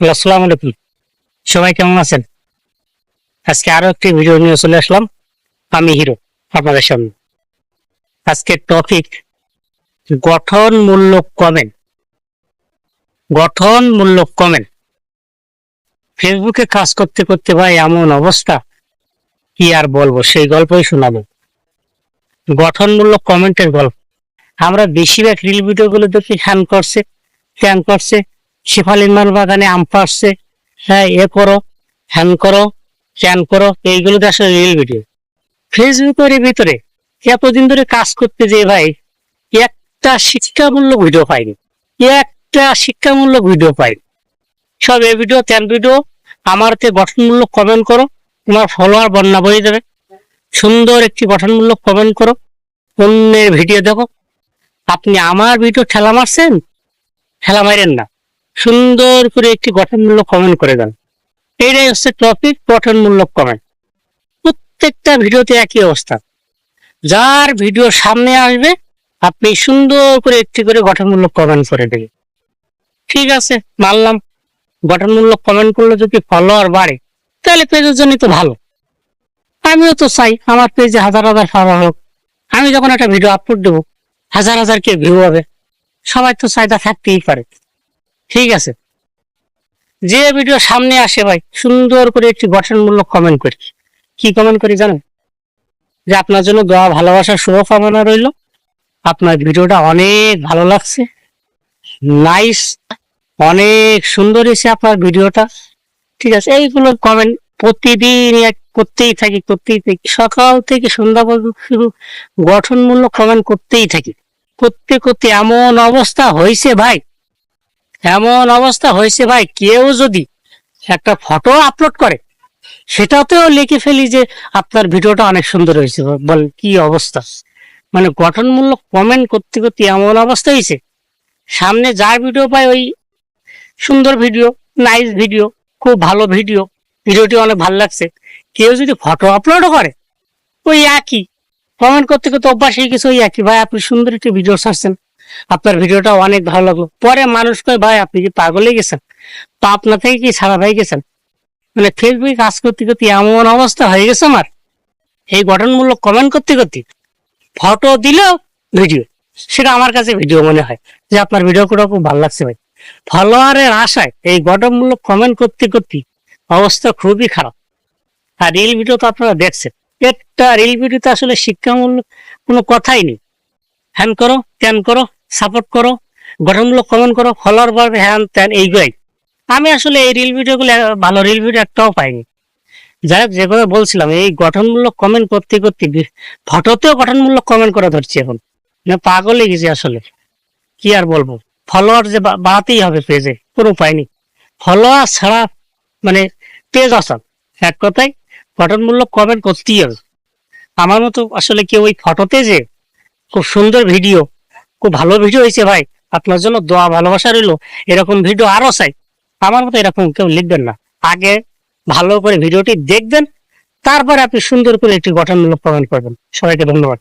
আসসালামু আলাইকুম। সবাই কেমন আছেন? আজকে আরও একটি ভিডিও নিয়ে চলে আসলাম। আমি হিরো, আপনাদের সামনে। আজকের টপিক গঠনমূলক কমেন্ট গঠনমূলক কমেন্ট ফেসবুকে কাজ করতে করতে ভাই এমন অবস্থা, কি আর বলব, সেই গল্পই শোনাবো। গঠনমূলক কমেন্টের গল্প। আমরা বেশিরভাগ রিল ভিডিওগুলো দেখি, হ্যান করছে, ত্যান করছে শেফালির মাল বাগানে আম পাড়ছে হ্যাঁ এ করো, হ্যান করো ত্যান করো, এইগুলো আসলে রিল ভিডিও ফেসবুকের ভিতরে এতদিন ধরে কাজ করতে যে ভাই, একটা শিক্ষামূলক ভিডিও পাইনি। একটা শিক্ষামূলক ভিডিও পাইনি। সব এ ভিডিও ত্যান ভিডিও আমারতে গঠনমূলক কমেন্ট করো, তোমার ফলোয়ার বন্যা বয়ে যাবে। সুন্দর একটি গঠনমূলক কমেন্ট করো, অন্যের ভিডিও দেখো। আপনি আমার ভিডিও ঠেলা মারছেন? ঠেলা মারেন না। সুন্দর করে একটি গঠনমূলক কমেন্ট করে দেন। এইটাই হচ্ছে টপিক গঠনমূলক কমেন্ট প্রত্যেকটা ভিডিওতে একই অবস্থা। যার ভিডিও সামনে আসবে, আপনি সুন্দর করে একটি করে গঠনমূলক কমেন্ট করে দেবেন। ঠিক আছে, মানলাম। গঠনমূলক কমেন্ট করলে যদি ফলোয়ার বাড়ে, তাহলে পেজের জন্য তো ভালো। আমিও তো চাই আমার পেজে হাজার হাজার ফলোয়ার হোক। আমি যখন একটা ভিডিও আপলোড দেবো, হাজার হাজার কে ভিউ হবে। সবাই তো চাহিদা থাকতেই পারে। ঠিক আছে। যে ভিডিও সামনে আসে ভাই, সুন্দর করে একটি গঠনমূলক কমেন্ট করি। কি কমেন্ট করি জানেন? যে আপনার জন্য দোয়া ভালোবাসার শুভকামনা রইল। আপনার ভিডিওটা অনেক ভালো লাগছে। নাইস অনেক সুন্দর হয়েছে আপনার ভিডিওটা ঠিক আছে, এইগুলো কমেন্ট প্রতিদিন করতেই থাকি করতেই থাকি। সকাল থেকে সন্ধ্যা পর্যন্ত শুধু গঠনমূলক কমেন্ট করতেই থাকি। করতে করতে এমন অবস্থা হয়েছে ভাই এমন অবস্থা হয়েছে ভাই, কেউ যদি একটা ফটো আপলোড করে, সেটাতেও লিখে ফেলি যে আপনার ভিডিওটা অনেক সুন্দর হয়েছে। বল, কি অবস্থা? মানে গঠনমূলক কমেন্ট করতে করতে এমন অবস্থা হয়েছে, সামনে যার ভিডিও পায় ওই সুন্দর ভিডিও নাইস ভিডিও খুব ভালো ভিডিও ভিডিওটি অনেক ভালো লাগছে। কেউ যদি ফটো আপলোডও করে, ওই একই কমেন্ট করতে করতে অভ্যাস হয়ে গেছে, ওই একই। ভাই, আপনি সুন্দর একটি ভিডিও ছাড়ছেন। আপনার ভিডিওটা অনেক ভালো লাগল। পরে মানুষ কয়, ভাই, আপনি কি পাগল গেছেন? তো আপনার থেকে কি সারা হয়ে গেছেন? মানে ফেসবুকে কাজ করতে করতে এমন অবস্থা হয়ে গেছে আমার। এই গঠনমূলক কমেন্ট করতে করতে ফটো দিলেও ভিডিও সেটা আমার কাছে ভিডিও মনে হয় যে আপনার ভিডিও করে খুব ভালো লাগছে ভাই। ফলোয়ারের আশায় এই গঠনমূলক কমেন্ট করতে করতে অবস্থা খুবই খারাপ। আর রিল ভিডিও তো আপনারা দেখছেন। একটা রিল ভিডিওতে আসলে শিক্ষামূলক কোনো কথাই নেই। হ্যান করো ত্যান করো সাপোর্ট করো, গঠনমূলক কমেন্ট করো ফলোয়ার বাড়বে হ্যান ত্যান এইগুলাই আমি আসলে এই রিল ভিডিওগুলো ভালো রিল ভিডিও একটাও পাইনি। যাই হোক যে বলছিলাম, এই গঠনমূলক কমেন্ট করতে করতে ফটোতেও গঠনমূলক কমেন্ট করা ধরছি এখন। না পাগল গেছি আসলে। কি আর বলব? ফলোয়ার যে বাড়াতেই হবে পেজে কোনো উপায় নেই। ফলোয়ার ছাড়া মানে পেজ আসাম। এক কথায়, গঠনমূলক কমেন্ট করতেই হবে। আমার মতো আসলে কেউ ওই ফটোতে যে খুব সুন্দর ভিডিও। খুব ভালো ভিডিও হয়েছে ভাই। আপনার জন্য দোয়া, ভালোবাসা রইল। এরকম ভিডিও আরও চাই। আমার মতো এরকম কেউ লিখবেন না। আগে ভালো করে ভিডিওটি দেখবেন, তারপরে আপনি সুন্দর করে একটি গঠনমূলক প্রমাণ করবেন। সবাইকে ধন্যবাদ।